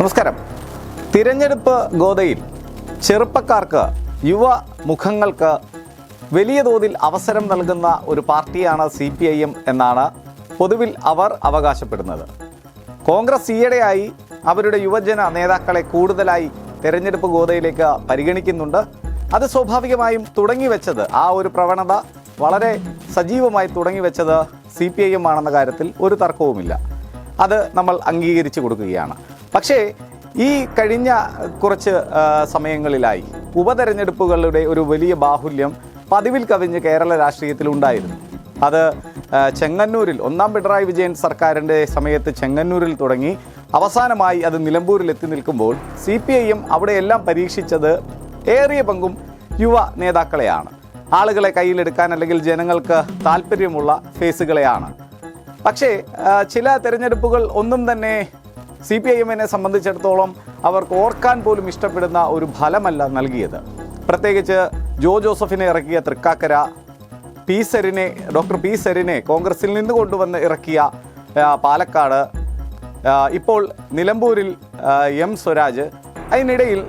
നമസ്കാരം. തിരഞ്ഞെടുപ്പ് ഗോതയിൽ ചെറുപ്പക്കാർക്ക് യുവ മുഖങ്ങൾക്ക് വലിയ തോതിൽ അവസരം നൽകുന്ന ഒരു പാർട്ടിയാണ് സി പി ഐ എം എന്നാണ് പൊതുവിൽ അവർ അവകാശപ്പെടുന്നത്. കോൺഗ്രസ് ഈയിടെയായി അവരുടെ യുവജന നേതാക്കളെ കൂടുതലായി തെരഞ്ഞെടുപ്പ് ഗോതയിലേക്ക് പരിഗണിക്കുന്നുണ്ട്. അത് സ്വാഭാവികമായും തുടങ്ങിവെച്ചത് ആ ഒരു പ്രവണത വളരെ സജീവമായി തുടങ്ങിവെച്ചത് സി പി ഐ എം ആണെന്ന കാര്യത്തിൽ ഒരു തർക്കവുമില്ല. അത് നമ്മൾ അംഗീകരിച്ചു കൊടുക്കുകയാണ്. പക്ഷേ ഈ കഴിഞ്ഞ കുറച്ച് സമയങ്ങളിലായി ഉപതെരഞ്ഞെടുപ്പുകളുടെ ഒരു വലിയ ബാഹുല്യം പതിവിൽ കവിഞ്ഞ് കേരള രാഷ്ട്രീയത്തിൽ ഉണ്ടായിരുന്നു. അത് ചെങ്ങന്നൂരിൽ ഒന്നാം പിണറായി വിജയൻ സർക്കാരിന്റെ സമയത്ത് ചെങ്ങന്നൂരിൽ തുടങ്ങി അവസാനമായി അത് നിലമ്പൂരിൽ എത്തി നിൽക്കുമ്പോൾ സി പി ഐ എം അവിടെയെല്ലാം പരീക്ഷിച്ചത് ഏറിയ പങ്കും യുവ നേതാക്കളെയാണ്. ആളുകളെ കയ്യിലെടുക്കാൻ അല്ലെങ്കിൽ ജനങ്ങൾക്ക് താല്പര്യമുള്ള ഫേസുകളെയാണ്. പക്ഷേ ചില തിരഞ്ഞെടുപ്പുകൾ ഒന്നും തന്നെ സി പി ഐ എമ്മിനെ സംബന്ധിച്ചിടത്തോളം അവർക്ക് ഓർക്കാൻ പോലും ഇഷ്ടപ്പെടുന്ന ഒരു ഫലമല്ല നൽകിയത്. പ്രത്യേകിച്ച് ജോ ജോസഫിനെ ഇറക്കിയ തൃക്കാക്കര പി സരിനെ ഡോക്ടർ പി സരിനെ കോൺഗ്രസിൽ നിന്ന് കൊണ്ടുവന്ന് ഇറക്കിയ പാലക്കാട് ഇപ്പോൾ നിലമ്പൂരിൽ എം സ്വരാജ്. അതിനിടയിൽ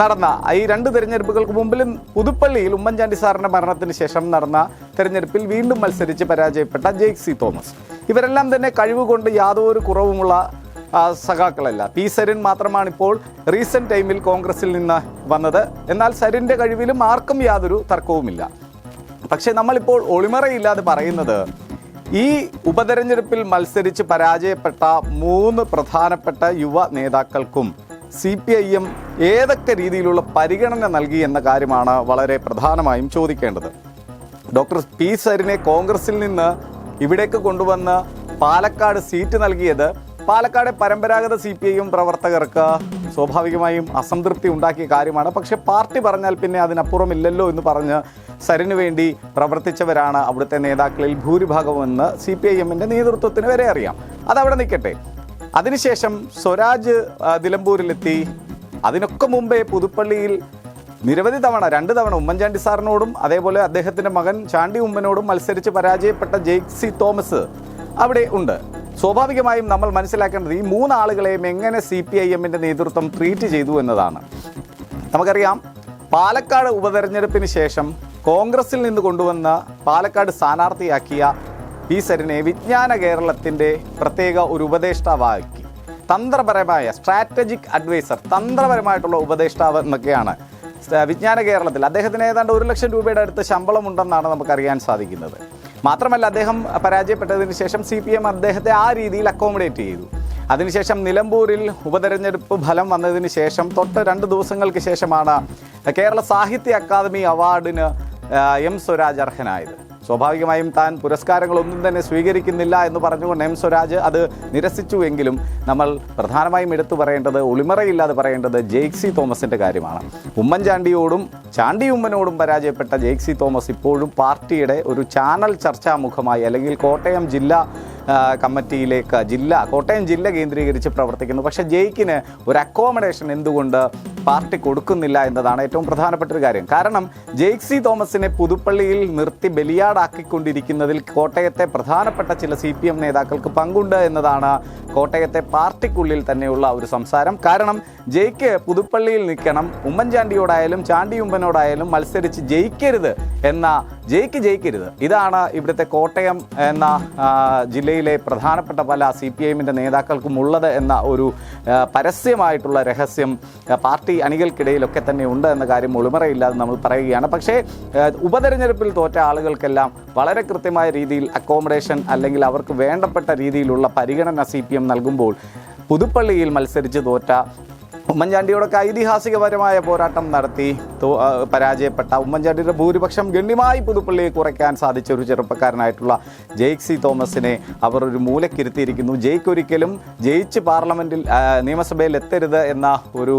നടന്ന ഈ രണ്ട് തെരഞ്ഞെടുപ്പുകൾക്ക് മുമ്പിലും പുതുപ്പള്ളിയിൽ ഉമ്മൻചാണ്ടി സാറിന്റെ മരണത്തിന് ശേഷം നടന്ന തെരഞ്ഞെടുപ്പിൽ വീണ്ടും മത്സരിച്ച് പരാജയപ്പെട്ട ജെയ്ക് സി തോമസ്. ഇവരെല്ലാം തന്നെ കഴിവുകൊണ്ട് യാതൊരു കുറവുമുള്ള സഖാക്കളല്ല. പി സരിൻ മാത്രമാണ് ഇപ്പോൾ റീസെന്റ് ടൈമിൽ കോൺഗ്രസിൽ നിന്ന് വന്നത്. എന്നാൽ സരിന്റെ കഴിവിലും ആർക്കും യാതൊരു തർക്കവുമില്ല. പക്ഷേ നമ്മളിപ്പോൾ ഒളിമറയില്ലാതെ പറയുന്നത് ഈ ഉപതെരഞ്ഞെടുപ്പിൽ മത്സരിച്ച് പരാജയപ്പെട്ട മൂന്ന് പ്രധാനപ്പെട്ട യുവ നേതാക്കൾക്കും സി പി ഐ എം ഏതൊക്കെ രീതിയിലുള്ള പരിഗണന നൽകി എന്ന കാര്യമാണ് വളരെ പ്രധാനമായും ചോദിക്കേണ്ടത്. ഡോക്ടർ പി സരിനെ കോൺഗ്രസിൽ നിന്ന് ഇവിടേക്ക് കൊണ്ടുവന്ന് പാലക്കാട് സീറ്റ് നൽകിയത് പാലക്കാട് പരമ്പരാഗത സി പി ഐയും പ്രവർത്തകർക്ക് സ്വാഭാവികമായും അസംതൃപ്തി ഉണ്ടാക്കിയ കാര്യമാണ്. പക്ഷെ പാർട്ടി പറഞ്ഞാൽ പിന്നെ അതിനപ്പുറമില്ലല്ലോ എന്ന് പറഞ്ഞ് സരിനു വേണ്ടി പ്രവർത്തിച്ചവരാണ് അവിടുത്തെ നേതാക്കളിൽ ഭൂരിഭാഗമെന്ന് സി പി ഐ എമ്മിന്റെ നേതൃത്വത്തിന് വരെ അറിയാം. അതവിടെ നിൽക്കട്ടെ. അതിനുശേഷം സ്വരാജ് നിലമ്പൂരിലെത്തി. അതിനൊക്കെ മുമ്പേ പുതുപ്പള്ളിയിൽ നിരവധി തവണ രണ്ട് തവണ ഉമ്മൻചാണ്ടി സാറിനോടും അതേപോലെ അദ്ദേഹത്തിന്റെ മകൻ ചാണ്ടി ഉമ്മനോടും മത്സരിച്ച് പരാജയപ്പെട്ട ജെയ്സി തോമസ് അവിടെ ഉണ്ട്. സ്വാഭാവികമായും നമ്മൾ മനസ്സിലാക്കേണ്ടത് ഈ മൂന്നാളുകളെയും എങ്ങനെ സി പി ഐ എമ്മിന്റെ നേതൃത്വം ട്രീറ്റ് ചെയ്തു എന്നതാണ്. നമുക്കറിയാം പാലക്കാട് ഉപതെരഞ്ഞെടുപ്പിന് ശേഷം കോൺഗ്രസിൽ നിന്ന് കൊണ്ടുവന്ന പാലക്കാട് സ്ഥാനാർത്ഥിയാക്കിയ പി സരിനെ വിജ്ഞാന കേരളത്തിന്റെ പ്രത്യേക ഒരു ഉപദേഷ്ടാവാക്കി. തന്ത്രപരമായ സ്ട്രാറ്റജിക് അഡ്വൈസർ തന്ത്രപരമായിട്ടുള്ള ഉപദേഷ്ടാവ് എന്നൊക്കെയാണ് വിജ്ഞാന കേരളത്തിൽ. അദ്ദേഹത്തിന് ഏതാണ്ട് ഒരു ലക്ഷം രൂപയുടെ അടുത്ത് ശമ്പളമുണ്ടെന്നാണ് നമുക്കറിയാൻ സാധിക്കുന്നത്. മാത്രമല്ല അദ്ദേഹം പരാജയപ്പെട്ടതിന് ശേഷം സി പി എം അദ്ദേഹത്തെ ആ രീതിയിൽ അക്കോമഡേറ്റ് ചെയ്തു. അതിനുശേഷം നിലമ്പൂരിൽ ഉപതെരഞ്ഞെടുപ്പ് ഫലം വന്നതിന് ശേഷം തൊട്ട് രണ്ട് ദിവസങ്ങൾക്ക് ശേഷമാണ് കേരള സാഹിത്യ അക്കാദമി അവാർഡിന് എം സ്വരാജ് അർഹനായത്. സ്വാഭാവികമായും താൻ പുരസ്കാരങ്ങളൊന്നും തന്നെ സ്വീകരിക്കുന്നില്ല എന്ന് പറഞ്ഞുകൊണ്ട് എം സ്വരാജ് അത് നിരസിച്ചുവെങ്കിലും നമ്മൾ പ്രധാനമായും എടുത്തു പറയേണ്ടത് ഒളിമറയില്ലാതെ പറയേണ്ടത് ജെയ്ക്സി തോമസിന്റെ കാര്യമാണ്. ഉമ്മൻചാണ്ടിയോടും ചാണ്ടി ഉമ്മനോടും പരാജയപ്പെട്ട ജെയ്ക്സി തോമസ് ഇപ്പോഴും പാർട്ടിയുടെ ഒരു ചാനൽ ചർച്ചാമുഖമായി അല്ലെങ്കിൽ കോട്ടയം ജില്ലാ കമ്മിറ്റിയിലേക്ക് ജില്ല കോട്ടയം ജില്ല കേന്ദ്രീകരിച്ച് പ്രവർത്തിക്കുന്നു. പക്ഷേ ജയിക്കിന് ഒരു അക്കോമഡേഷൻ എന്തുകൊണ്ട് പാർട്ടി കൊടുക്കുന്നില്ല എന്നതാണ് ഏറ്റവും പ്രധാനപ്പെട്ട ഒരു കാര്യം. കാരണം ജെയ്ക് സി തോമസിനെ പുതുപ്പള്ളിയിൽ നിർത്തി ബലിയാടാക്കിക്കൊണ്ടിരിക്കുന്നതിൽ കോട്ടയത്തെ പ്രധാനപ്പെട്ട ചില സി പി എം നേതാക്കൾക്ക് പങ്കുണ്ട് എന്നതാണ് കോട്ടയത്തെ പാർട്ടിക്കുള്ളിൽ തന്നെയുള്ള ഒരു സംസാരം. കാരണം ജയിക്ക് പുതുപ്പള്ളിയിൽ നിൽക്കണം. ഉമ്മൻചാണ്ടിയോടായാലും ചാണ്ടി ഉമ്മനോടായാലും മത്സരിച്ച് ജയിക്കരുത് എന്ന ജയിക്ക് ജയിക്കരുത്. ഇതാണ് ഇവിടുത്തെ കോട്ടയം എന്ന ജില്ലയിലെ പ്രധാനപ്പെട്ട പല സി പി ഐഎമ്മിന്റെ നേതാക്കൾക്കും ഉള്ളത് എന്ന ഒരു പരസ്യമായിട്ടുള്ള രഹസ്യം പാർട്ടി അണികൾക്കിടയിലൊക്കെ തന്നെ ഉണ്ട് എന്ന കാര്യം ഒളിമറയില്ലാതെ നമ്മൾ പറയുകയാണ്. പക്ഷേ ഉപതെരഞ്ഞെടുപ്പിൽ തോറ്റ ആളുകൾക്കെല്ലാം വളരെ കൃത്യമായ രീതിയിൽ അക്കോമഡേഷൻ അല്ലെങ്കിൽ അവർക്ക് വേണ്ടപ്പെട്ട രീതിയിലുള്ള പരിഗണന സി നൽകുമ്പോൾ പുതുപ്പള്ളിയിൽ മത്സരിച്ച് തോറ്റ ഉമ്മൻചാണ്ടിയോടൊക്കെ ഐതിഹാസികപരമായ പോരാട്ടം നടത്തി പരാജയപ്പെട്ട ഉമ്മൻചാണ്ടിയുടെ ഭൂരിപക്ഷം ഗണ്യമായി പുതുപ്പള്ളിയെ കുറയ്ക്കാൻ സാധിച്ച ഒരു ചെറുപ്പക്കാരനായിട്ടുള്ള ജെയ്ക് സി തോമസിനെ അവർ ഒരു മൂലക്കിരുത്തിയിരിക്കുന്നു. ജെയ്ക്ക് ഒരിക്കലും ജയിച്ച് പാർലമെന്റിൽ നിയമസഭയിൽ എത്തരുത് എന്ന ഒരു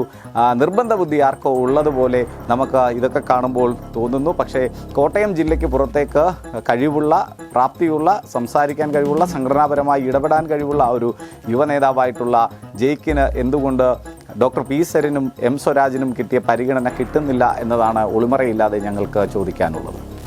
നിർബന്ധ ബുദ്ധി ആർക്കോ ഉള്ളതുപോലെ നമുക്ക് ഇതൊക്കെ കാണുമ്പോൾ തോന്നുന്നു. പക്ഷേ കോട്ടയം ജില്ലയ്ക്ക് പുറത്തേക്ക് കഴിവുള്ള പ്രാപ്തിയുള്ള സംസാരിക്കാൻ കഴിവുള്ള സംഘടനാപരമായി ഇടപെടാൻ കഴിവുള്ള ഒരു യുവ നേതാവായിട്ടുള്ള ജയിക്കിന് എന്തുകൊണ്ട് ഡോക്ടർ പി സരിനും എം സ്വരാജിനും കിട്ടിയ പരിഗണന കിട്ടുന്നില്ല എന്നതാണ് ഒളിമറയില്ലാതെ ഞങ്ങൾക്ക് ചോദിക്കാനുള്ളത്.